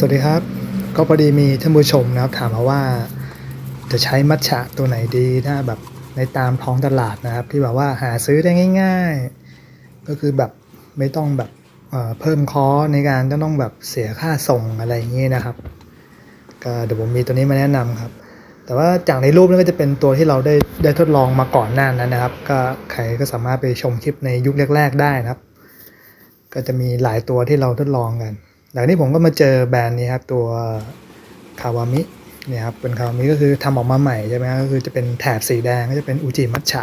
สวัสดีครับ ก็พอดีมีท่านผู้ชมนะครับ ถามมาว่า จะใช้มัทฉะตัวไหนดีถ้าแบบในตามท้องตลาดนะครับ ที่แบบว่าหาซื้อได้ง่าย ๆ ก็คือแบบไม่ต้องแบบเเพิ่มคอสในการจะต้องแบบเสียค่าส่งอะไรอย่างนี้นะครับก็เดี๋ยวผมมีตัวนี้มาแนะนำครับ แต่ว่าจากในรูปนี่ก็จะเป็นตัวที่เราได้ได้ทดลองมาก่อนหน้านั้นนะครับ ก็ใครก็สามารถไปชมคลิปในยุคแรก ๆ ได้นะครับ ก็จะมีหลายตัวที่เราทดลองกัน หลังนี้ผมก็มาเจอแบรนด์นี้ครับตัวคาวามิเนี่ยครับเป็นคาวามิก็คือทำออกมาใหม่ใช่ไหมก็คือจะเป็นแถบสีแดงก็จะเป็นอุจิมัทฉะ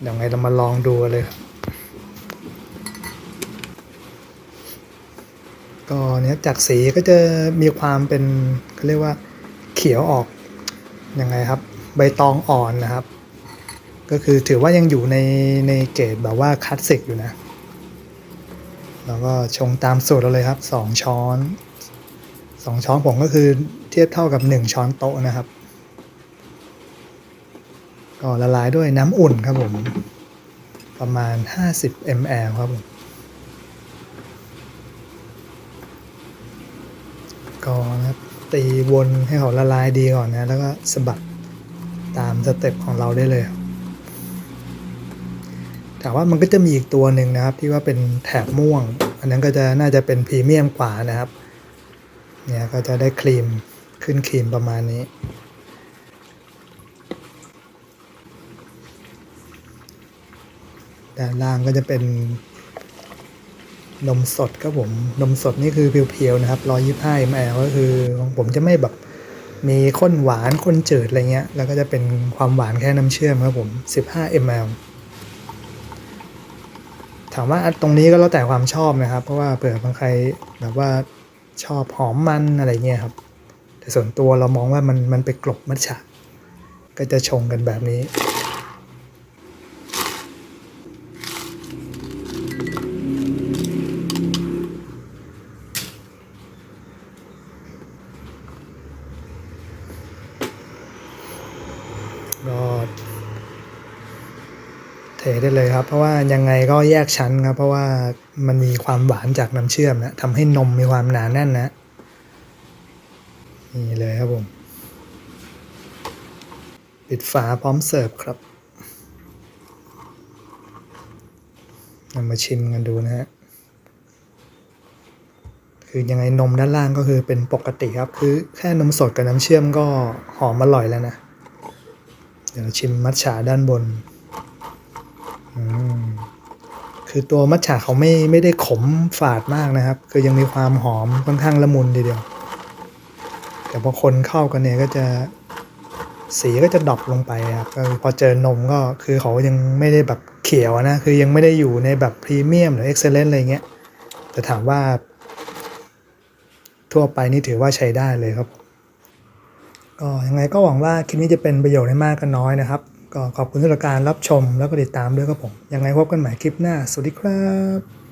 เดี๋ยวไงเรามาลองดูเลย ก็เนี่ยจากสีก็จะมีความเป็นเขาเรียกว่าเขียวออกยังไงครับ ใบตองอ่อนนะครับ ก็คือถือว่ายังอยู่ในในเกรดแบบว่าคลาสสิกอยู่นะ แล้วก็ชงตามสูตรเราเลยครับ 2 ช้อน 2 ช้อนผมก็คือเทียบเท่ากับ 1 ช้อนโต๊ะนะครับ ก็ละลายด้วยน้ำอุ่นครับผม ประมาณ 50 ml ครับผมก็นะครับตีวนให้เขาละลายดีก่อนนะ แล้วก็สะบัดตามสเต็ปของเราได้เลย แต่ว่ามันก็จะมีอีกตัวหนึ่งนะครับ ที่ว่าเป็นแถบม่วง อันนั้นก็จะน่าจะเป็นพรีเมียมกว่านะครับ เนี่ยก็จะได้ครีมขึ้นครีมประมาณนี้ ด้านล่างก็จะเป็นนมสดครับผม นมสดนี่คือเพียวๆนะครับ125 ml ก็คือของผมจะไม่แบบมีข้นหวานข้นจืดอะไรเงี้ย แล้วก็จะเป็นความหวานแค่น้ำเชื่อมครับผม 15 ml ามว่าตรงนี้ก็แล้วแต่ความชอบนะครับ เพราะว่าเผื่อบางใครแบบว่าชอบหอมมันอะไรเงี้ยครับ แต่ส่วนตัวเรามองว่ามันมันไปกลบมัทฉะก็จะชงกันแบบนี้ เทได้เลยครับ เพราะว่ายังไงก็แยกชั้นครับ เพราะว่ามันมีความหวานจากน้ำเชื่อมนะทำให้นมมีความหนาแน่นนะ นี่เลยครับผม ปิดฝาพร้อมเสิร์ฟครับเรามาชิมกันดูนะฮะคือยังไงนมด้านล่างก็คือเป็นปกติครับ คือแค่นมสดกับน้ำเชื่อมก็หอมอร่อยแล้วนะ เดี๋ยวชิมมัทฉะด้านบนอืม คือตัวมัทฉะเขาไม่ไม่ได้ขมฝาดมากนะครับ คือยังมีความหอมค่อนข้างละมุนทีเดียว แต่พอคนเข้ากันเนี่ยก็จะสีก็จะดรอปลงไปครับพอเจอนมก็คือเขายังไม่ได้แบบเขียวนะ คือยังไม่ได้อยู่ในแบบพรีเมียมหรือเอ็กเซเลนต์อะไรเงี้ย แต่ถามว่า ทั่วไปนี่ถือว่าใช้ได้เลยครับก็ยังไงก็หวังว่าคลิปนี้จะเป็นประโยชน์ให้มากกันน้อยนะครับ ก็ขอบคุณสำหรับการรับชมแล้วก็ติดตามด้วยครับผม ยังไงพบกันใหม่คลิปหน้า สวัสดีครับ